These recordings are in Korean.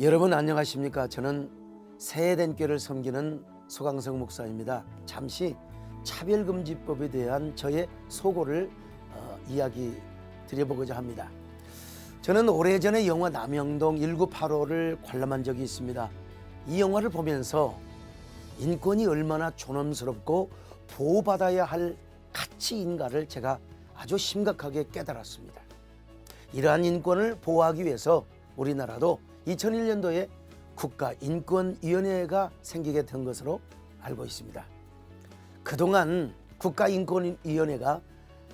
여러분 안녕하십니까? 저는 새해된 교를 섬기는 소강성 목사입니다. 잠시 차별금지법에 대한 저의 소고를 어, 이야기 드려보고자 합니다. 저는 오래전에 영화 남영동 1985를 관람한 적이 있습니다. 이 영화를 보면서 인권이 얼마나 존엄스럽고 보호받아야 할 가치인가를 제가 아주 심각하게 깨달았습니다. 이러한 인권을 보호하기 위해서 우리나라도 2001년도에 국가인권위원회가 생기게 된 것으로 알고 있습니다. 그동안 국가인권위원회가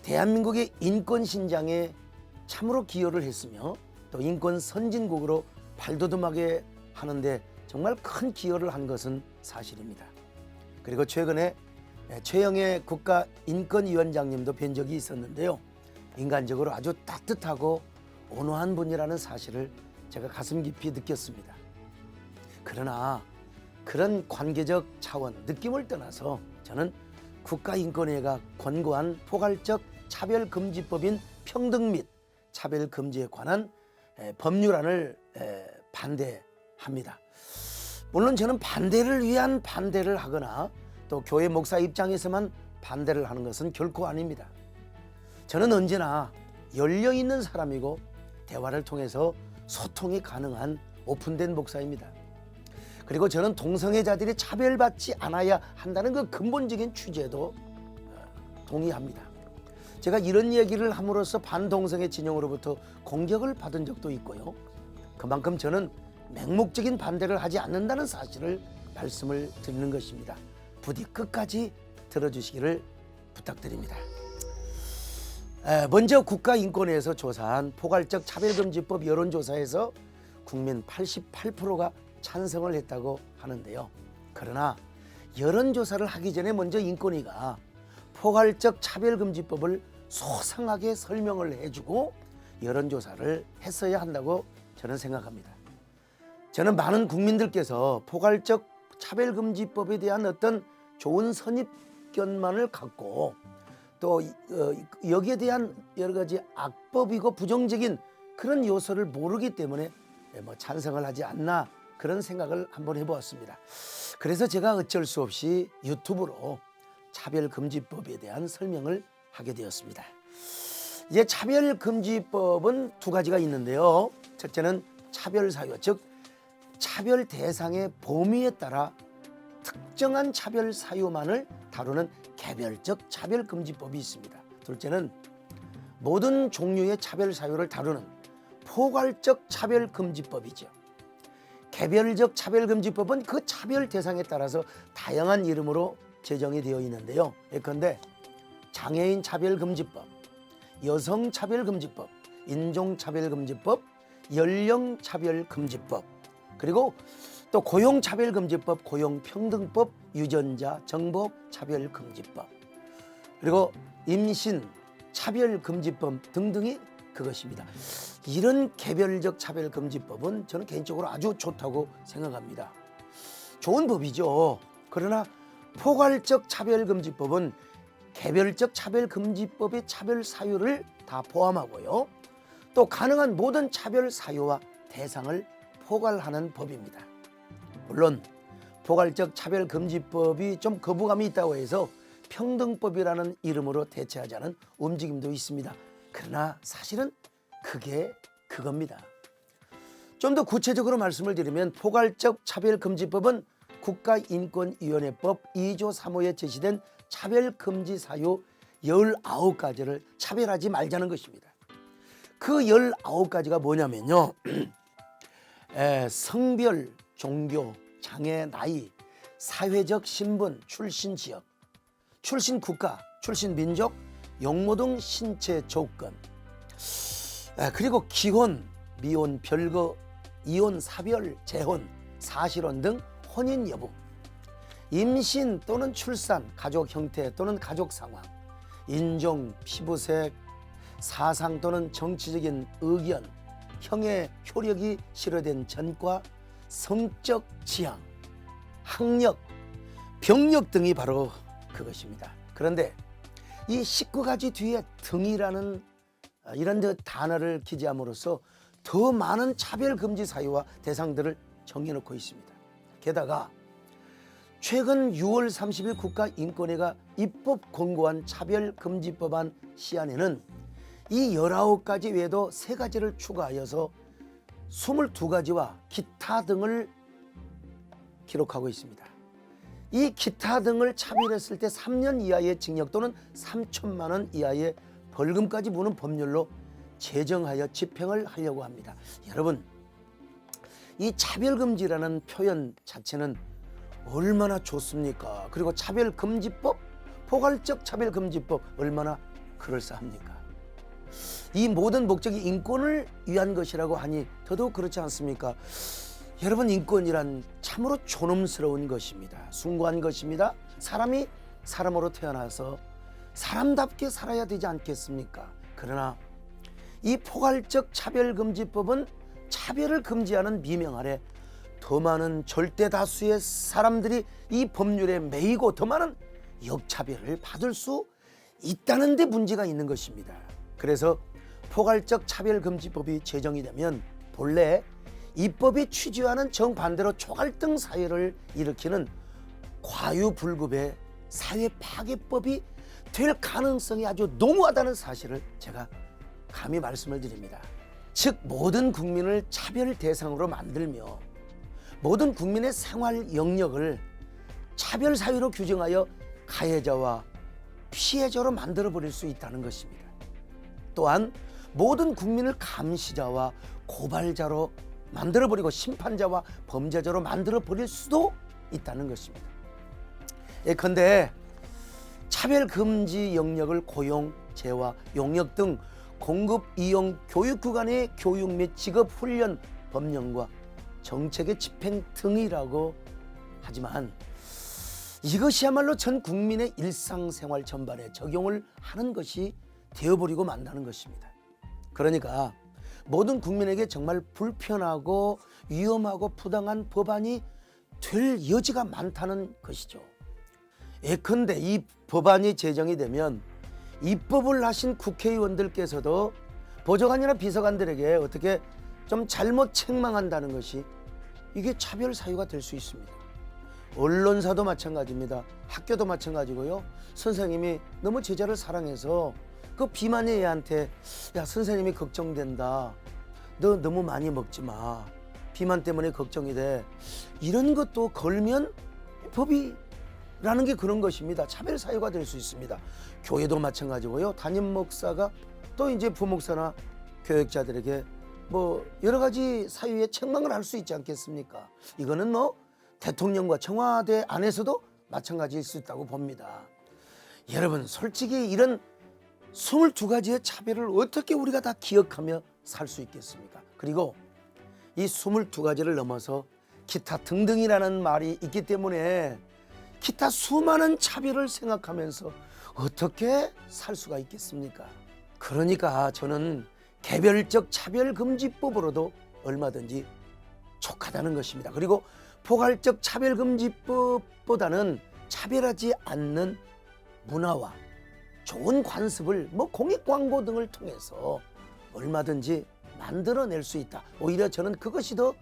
대한민국의 인권 신장에 참으로 기여를 했으며 또 인권 선진국으로 발돋움하게 하는데 정말 큰 기여를 한 것은 사실입니다. 그리고 최근에 최영애 국가인권위원장님도 뵌 적이 있었는데요. 인간적으로 아주 따뜻하고 온화한 분이라는 사실을 제가 가슴 깊이 느꼈습니다. 그러나 그런 관계적 차원, 느낌을 떠나서 저는 국가인권회가 권고한 포괄적 차별금지법인 평등 및 차별금지에 관한 에, 법률안을 에, 반대합니다. 물론 저는 반대를 위한 반대를 하거나 또 교회 목사 입장에서만 반대를 하는 것은 결코 아닙니다. 저는 언제나 열려 있는 사람이고 대화를 통해서 소통이 가능한 오픈된 목사입니다. 그리고 저는 동성애자들이 차별받지 않아야 한다는 그 근본적인 취지에도 어, 동의합니다. 제가 이런 얘기를 함으로써 반동성애 진영으로부터 공격을 받은 적도 있고요. 그만큼 저는 맹목적인 반대를 하지 않는다는 사실을 말씀을 드리는 것입니다. 부디 끝까지 들어주시기를 부탁드립니다. 에, 먼저 국가인권위에서 조사한 포괄적 차별금지법 여론조사에서 국민 88%가 찬성을 했다고 하는데요. 그러나 여론조사를 하기 전에 먼저 인권위가 포괄적 차별금지법을 소상하게 설명을 해주고 여론조사를 했어야 한다고 저는 생각합니다. 저는 많은 국민들께서 포괄적 차별금지법에 대한 어떤 좋은 선입견만을 갖고 또 어, 여기에 대한 여러 가지 악법이고 부정적인 그런 요소를 모르기 때문에 뭐 찬성을 하지 않나 그런 생각을 한번 해보았습니다. 그래서 제가 어쩔 수 없이 유튜브로 차별금지법에 대한 설명을 하게 되었습니다. 이제 차별금지법은 두 가지가 있는데요. 첫째는 차별사유, 즉 차별 대상의 범위에 따라 특정한 차별 사유만을 다루는 개별적 차별금지법이 있습니다. 둘째는 모든 종류의 차별 사유를 다루는 포괄적 차별금지법이죠. 개별적 차별금지법은 그 차별 대상에 따라서 다양한 이름으로 제정이 되어 있는데요. 예컨대 장애인 차별금지법, 여성 차별금지법, 인종차별금지법, 연령차별금지법, 그리고 또 고용차별금지법, 고용평등법, 유전자 정보 차별금지법, 그리고 임신 차별금지법 등등이 그것입니다. 이런 개별적 차별금지법은 저는 개인적으로 아주 좋다고 생각합니다. 좋은 법이죠. 그러나 포괄적 차별금지법은 개별적 차별금지법의 차별 사유를 다 포함하고요. 또 가능한 모든 차별 사유와 대상을 포괄하는 법입니다. 물론 포괄적 차별금지법이 좀 거부감이 있다고 해서 평등법이라는 이름으로 대체하자는 움직임도 있습니다. 그러나 사실은 그게 그겁니다. 좀 더 구체적으로 말씀을 드리면 포괄적 차별금지법은 국가인권위원회법 2조 3호에 제시된 차별금지 사유 19가지를 차별하지 말자는 것입니다. 그 19가지가 뭐냐면요. 에, 성별, 종교, 장애, 나이, 사회적 신분, 출신 지역, 출신 국가, 출신 민족, 용모 등 신체 조건, 에, 그리고 기혼, 미혼, 별거, 이혼, 사별, 재혼, 사실혼 등 혼인 여부, 임신 또는 출산, 가족 형태 또는 가족 상황, 인종, 피부색, 사상 또는 정치적인 의견, 형의 효력이 실어된 전과, 성적 지향, 학력, 병력 등이 바로 그것입니다. 그런데 이 19가지 뒤에 등이라는 어, 이런 저 단어를 기재함으로써 더 많은 차별 금지 사유와 대상들을 정해놓고 있습니다. 게다가 최근 6월 30일 국가인권회가 입법 권고한 차별금지법안 시안에는 이 19가지 외에도 3가지를 추가하여서 22가지와 기타 등을 기록하고 있습니다. 이 기타 등을 차별했을 때 3년 이하의 징역 또는 3천만 원 이하의 벌금까지 무는 법률로 제정하여 집행을 하려고 합니다. 여러분, 이 차별금지라는 표현 자체는 얼마나 좋습니까? 그리고 차별금지법, 포괄적 차별금지법 얼마나 그럴싸합니까? 이 모든 목적이 인권을 위한 것이라고 하니 더더욱 그렇지 않습니까? 여러분 인권이란 참으로 존엄스러운 것입니다. 숭고한 것입니다. 사람이 사람으로 태어나서 사람답게 살아야 되지 않겠습니까? 그러나 이 포괄적 차별금지법은 차별을 금지하는 미명 아래 더 많은 절대 다수의 사람들이 이 법률에 매이고 더 많은 역차별을 받을 수 있다는 데 문제가 있는 것입니다. 그래서 포괄적 차별금지법이 제정이 되면 본래 입법이 취지와는 정반대로 초갈등 사회를 일으키는 과유불급의 사회 파괴법이 될 가능성이 아주 농후하다는 사실을 제가 감히 말씀을 드립니다. 즉 모든 국민을 차별 대상으로 만들며 모든 국민의 생활 영역을 차별 사유로 규정하여 가해자와 피해자로 만들어 버릴 수 있다는 것입니다. 또한 모든 국민을 감시자와 고발자로 만들어 버리고 심판자와 범죄자로 만들어 버릴 수도 있다는 것입니다. 예컨대 차별 금지 영역을 고용, 재화, 용역 등 공급 이용 교육 구간의 교육 및 직업 훈련 법령과 정책의 집행 등이라고 하지만 이것이야말로 전 국민의 일상생활 전반에 적용을 하는 것이 되어버리고 만다는 것입니다. 그러니까 모든 국민에게 정말 불편하고 위험하고 부당한 법안이 될 여지가 많다는 것이죠. 예컨대 이 법안이 제정이 되면 입법을 하신 국회의원들께서도 보좌관이나 비서관들에게 어떻게 좀 잘못 책망한다는 것이 이게 차별 사유가 될 수 있습니다. 언론사도 마찬가지입니다. 학교도 마찬가지고요. 선생님이 너무 제자를 사랑해서 그 비만의 애한테 야 선생님이 걱정된다. 너 너무 많이 먹지 마. 비만 때문에 걱정이 돼. 이런 것도 걸면 법이라는 게 그런 것입니다. 차별 사유가 될 수 있습니다. 교회도 마찬가지고요. 담임 목사가 또 이제 부목사나 교육자들에게 뭐 여러 가지 사유에 책망을 할 수 있지 않겠습니까? 이거는 뭐 대통령과 청와대 안에서도 마찬가지일 수 있다고 봅니다. 여러분 솔직히 이런 22가지의 차별을 어떻게 우리가 다 기억하며 살 수 있겠습니까? 그리고 이 22가지를 넘어서 기타 등등이라는 말이 있기 때문에 기타 수많은 차별을 생각하면서 어떻게 살 수가 있겠습니까? 그러니까 저는 개별적 차별금지법으로도 얼마든지 촉하다는 것입니다. 그리고 포괄적 차별금지법보다는 차별하지 않는 문화와 좋은 관습을 뭐 공익 광고 등을 통해서 얼마든지 만들어낼 수 있다. 오히려 저는 그것이 더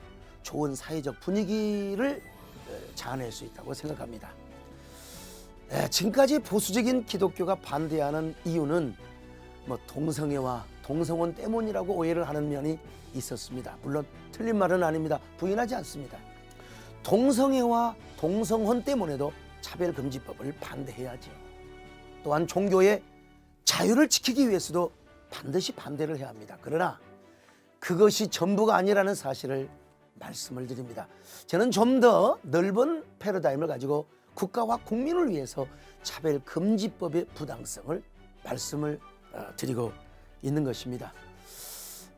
좋은 사회적 분위기를 어, 자아낼 수 있다고 생각합니다. 에, 지금까지 보수적인 기독교가 반대하는 이유는 뭐 동성애와 동성혼 때문이라고 오해를 하는 면이 있었습니다. 물론 틀린 말은 아닙니다. 부인하지 않습니다. 동성애와 동성혼 때문에도 차별금지법을 반대해야죠. 또한 종교의 자유를 지키기 위해서도 반드시 반대를 해야 합니다. 그러나 그것이 전부가 아니라는 사실을 말씀을 드립니다. 저는 좀 더 넓은 패러다임을 가지고 국가와 국민을 위해서 차별금지법의 부당성을 말씀을 어, 드리고 있는 것입니다.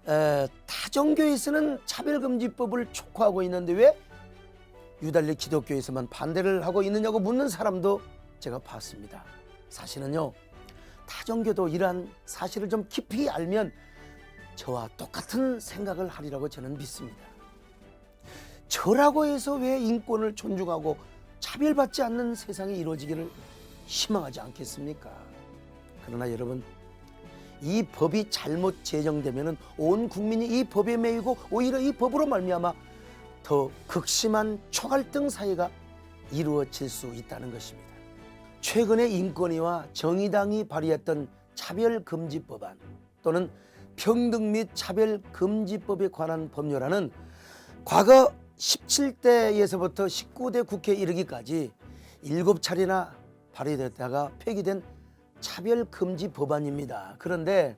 에, 타종교에서는 차별금지법을 촉구하고 있는데 왜 유달리 기독교에서만 반대를 하고 있느냐고 묻는 사람도 제가 봤습니다. 사실은요, 타종교도 이러한 사실을 좀 깊이 알면 저와 똑같은 생각을 하리라고 저는 믿습니다. 저라고 해서 왜 인권을 존중하고 차별받지 않는 세상이 이루어지기를 희망하지 않겠습니까? 그러나 여러분, 이 법이 잘못 제정되면은 온 국민이 이 법에 매이고 오히려 이 법으로 말미암아 더 극심한 초갈등 사회가 이루어질 수 있다는 것입니다. 최근에 인권위와 정의당이 발의했던 차별금지법안 또는 평등 및 차별금지법에 관한 법률안은 과거 17대에서부터 19대 국회에 이르기까지 7차례나 발의됐다가 폐기된 차별금지 법안입니다. 그런데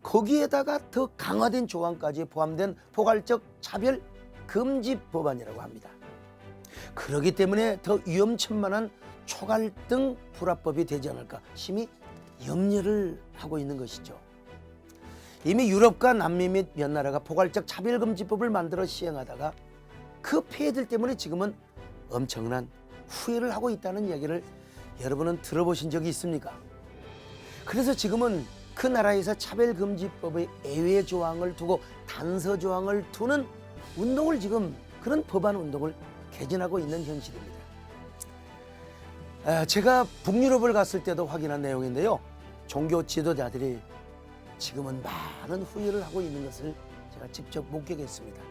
거기에다가 더 강화된 조항까지 포함된 포괄적 차별금지 법안이라고 합니다. 그렇기 때문에 더 위험천만한 초갈등 불합법이 되지 않을까 심히 염려를 하고 있는 것이죠. 이미 유럽과 남미 및 몇 나라가 포괄적 차별금지법을 만들어 시행하다가 그 폐해들 때문에 지금은 엄청난 후회를 하고 있다는 이야기를 여러분은 들어보신 적이 있습니까? 그래서 지금은 그 나라에서 차별금지법의 예외 조항을 두고 단서 조항을 두는 운동을 지금 그런 법안 운동을 개진하고 있는 현실입니다. 아, 제가 북유럽을 갔을 때도 확인한 내용인데요. 종교 지도자들이 지금은 많은 후회를 하고 있는 것을 제가 직접 목격했습니다.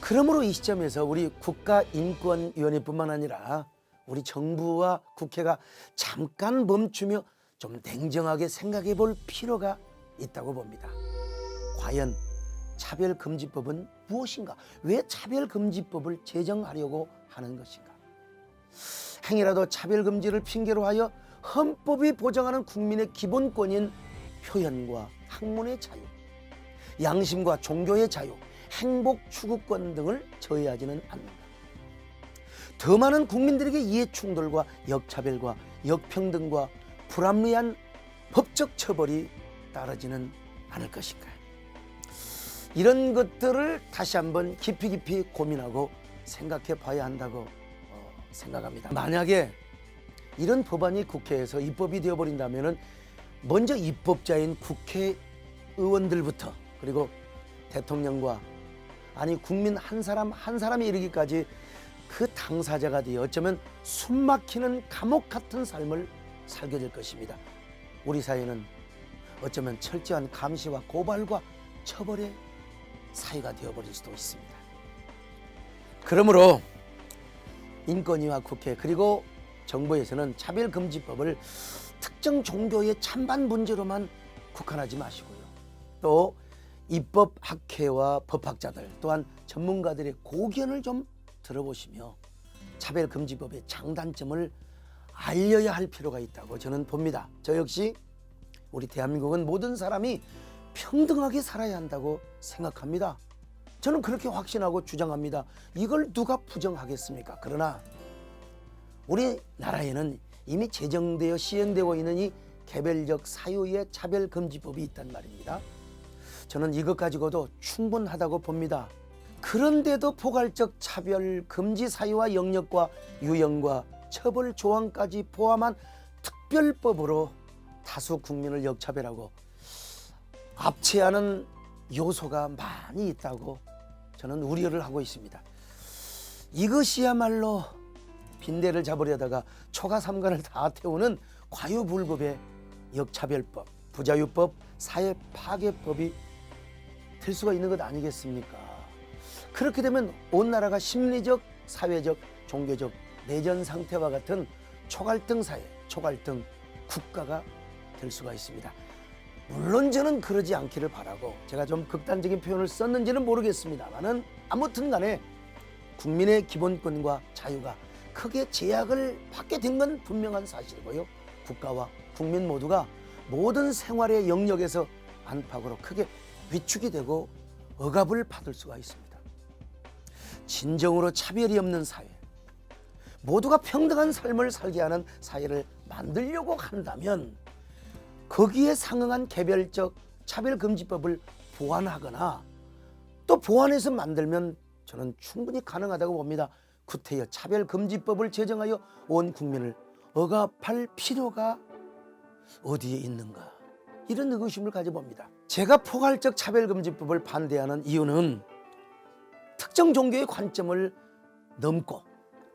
그러므로 이 시점에서 우리 국가인권위원회뿐만 아니라 우리 정부와 국회가 잠깐 멈추며 좀 냉정하게 생각해 볼 필요가 있다고 봅니다. 과연 차별금지법은 무엇인가? 왜 차별금지법을 제정하려고 하는 것인가? 행여라도 차별금지를 핑계로 하여 헌법이 보장하는 국민의 기본권인 표현과 학문의 자유, 양심과 종교의 자유, 행복 추구권 등을 저해하지는 않는다. 더 많은 국민들에게 이해 충돌과 역차별과 역평등과 불합리한 법적 처벌이 따르지는 않을 것인가. 이런 것들을 다시 한번 깊이 깊이 고민하고 생각해 봐야 한다고 어, 생각합니다. 만약에 이런 법안이 국회에서 입법이 되어버린다면 먼저 입법자인 국회의원들부터 그리고 대통령과 아니 국민 한 사람 한 사람이 이르기까지 그 당사자가 되어 어쩌면 숨막히는 감옥 같은 삶을 살게 될 것입니다. 우리 사회는 어쩌면 철저한 감시와 고발과 처벌의 사회가 되어버릴 수도 있습니다. 그러므로 인권위와 국회 그리고 정부에서는 차별금지법을 특정 종교의 찬반 문제로만 국한하지 마시고요. 또 입법 학회와 법학자들 또한 전문가들의 고견을 좀 들어보시며 차별금지법의 장단점을 알려야 할 필요가 있다고 저는 봅니다. 저 역시 우리 대한민국은 모든 사람이 평등하게 살아야 한다고 생각합니다. 저는 그렇게 확신하고 주장합니다. 이걸 누가 부정하겠습니까? 그러나 우리나라에는 이미 제정되어 시행되고 있는 이 개별적 사유의 차별금지법이 있단 말입니다. 저는 이것 가지고도 충분하다고 봅니다. 그런데도 포괄적 차별 금지 사유와 영역과 유형과 처벌 조항까지 포함한 특별법으로 다수 국민을 역차별하고 압체하는 요소가 많이 있다고 저는 우려를 하고 있습니다. 이것이야말로 빈대를 잡으려다가 초가 삼간을 다 태우는 과유불급의 역차별법, 부자유법, 사회 파괴법이 될 수가 있는 것 아니겠습니까? 그렇게 되면 온 나라가 심리적, 사회적, 종교적 내전 상태와 같은 초갈등 사회, 초갈등 국가가 될 수가 있습니다. 물론 저는 그러지 않기를 바라고 제가 좀 극단적인 표현을 썼는지는 모르겠습니다만은 아무튼 간에 국민의 기본권과 자유가 크게 제약을 받게 된 건 분명한 사실이고요. 국가와 국민 모두가 모든 생활의 영역에서 안팎으로 크게 위축이 되고 억압을 받을 수가 있습니다. 진정으로 차별이 없는 사회, 모두가 평등한 삶을 살게 하는 사회를 만들려고 한다면 거기에 상응한 개별적 차별금지법을 보완하거나 또 보완해서 만들면 저는 충분히 가능하다고 봅니다. 구태여 차별금지법을 제정하여 온 국민을 억압할 필요가 어디에 있는가 이런 의구심을 가져봅니다. 제가 포괄적 차별금지법을 반대하는 이유는 특정 종교의 관점을 넘고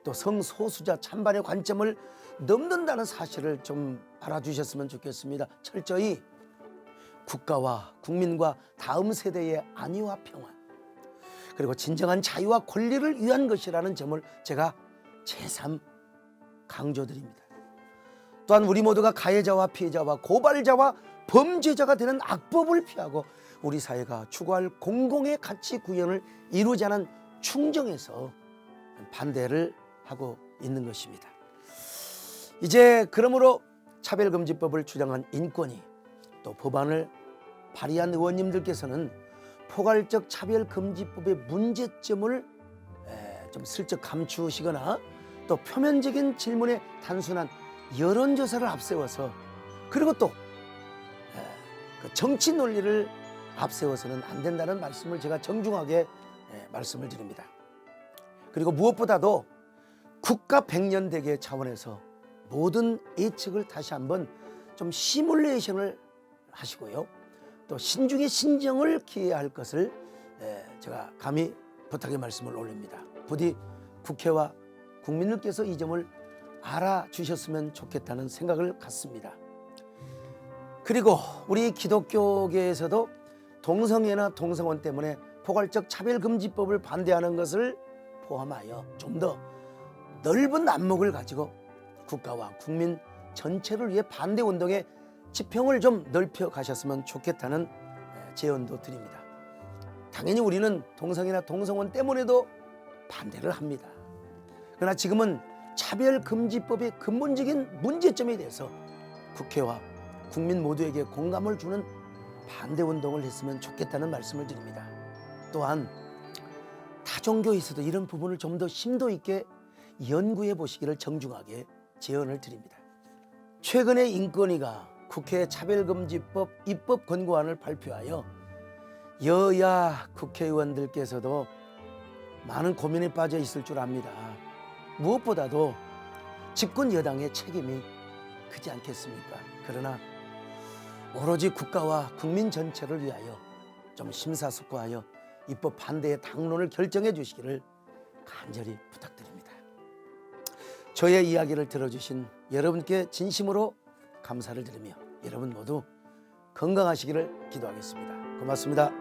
또 성소수자 찬반의 관점을 넘는다는 사실을 좀 알아주셨으면 좋겠습니다. 철저히 국가와 국민과 다음 세대의 안위와 평안 그리고 진정한 자유와 권리를 위한 것이라는 점을 제가 재삼 강조드립니다. 또한 우리 모두가 가해자와 피해자와 고발자와 범죄자가 되는 악법을 피하고 우리 사회가 추구할 공공의 가치 구현을 않은 충정에서 반대를 하고 있는 것입니다. 이제 그러므로 차별금지법을 주장한 인권이 또 법안을 발의한 의원님들께서는 포괄적 차별금지법의 문제점을 에, 좀 슬쩍 감추시거나 또 표면적인 질문에 단순한 여론조사를 앞세워서 그리고 또 에, 그 정치 논리를 앞세워서는 안 된다는 말씀을 제가 정중하게 에, 말씀을 드립니다. 그리고 무엇보다도 국가 백년 대계 차원에서 모든 예측을 다시 한번 좀 시뮬레이션을 하시고요. 또 신중의 신정을 기해야 할 것을 에, 제가 감히 부탁의 말씀을 올립니다. 부디 국회와 국민들께서 이 점을 알아주셨으면 좋겠다는 생각을 갖습니다. 그리고 우리 기독교계에서도 동성애나 동성혼 때문에 포괄적 차별금지법을 반대하는 것을 포함하여 좀더 넓은 안목을 가지고 국가와 국민 전체를 위해 반대 운동의 지평을 좀 넓혀 가셨으면 좋겠다는 에, 제언도 드립니다. 당연히 우리는 동성애나 동성혼 때문에도 반대를 합니다. 그러나 지금은 차별금지법의 근본적인 문제점에 대해서 국회와 국민 모두에게 공감을 주는 반대 운동을 했으면 좋겠다는 말씀을 드립니다. 또한 타종교에서도 이런 부분을 좀 더 심도 있게 연구해 보시기를 정중하게 제언을 드립니다. 최근에 인권위가 국회 차별금지법 입법 권고안을 발표하여 여야 국회의원들께서도 많은 고민에 빠져 있을 줄 압니다. 무엇보다도 집권 여당의 책임이 크지 않겠습니까? 그러나 오로지 국가와 국민 전체를 위하여 좀 심사숙고하여 입법 반대의 당론을 결정해 주시기를 간절히 부탁드립니다. 저의 이야기를 들어주신 여러분께 진심으로 감사를 드리며 여러분 모두 건강하시기를 기도하겠습니다. 고맙습니다.